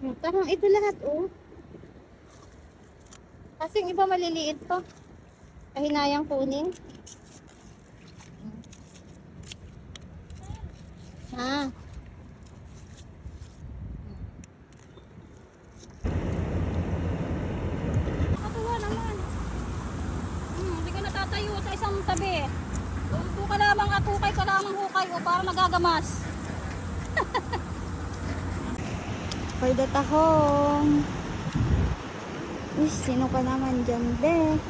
Oh, parang ito lahat, oh. Kasi iba maliliit to. Kahinayang kunin. Ha? Natatayo sa isang tabi. Upo ka lamang at hukay ka lamang hukay o para nagagamas. Pwede tahong. Uy, sino ka naman dyan, be?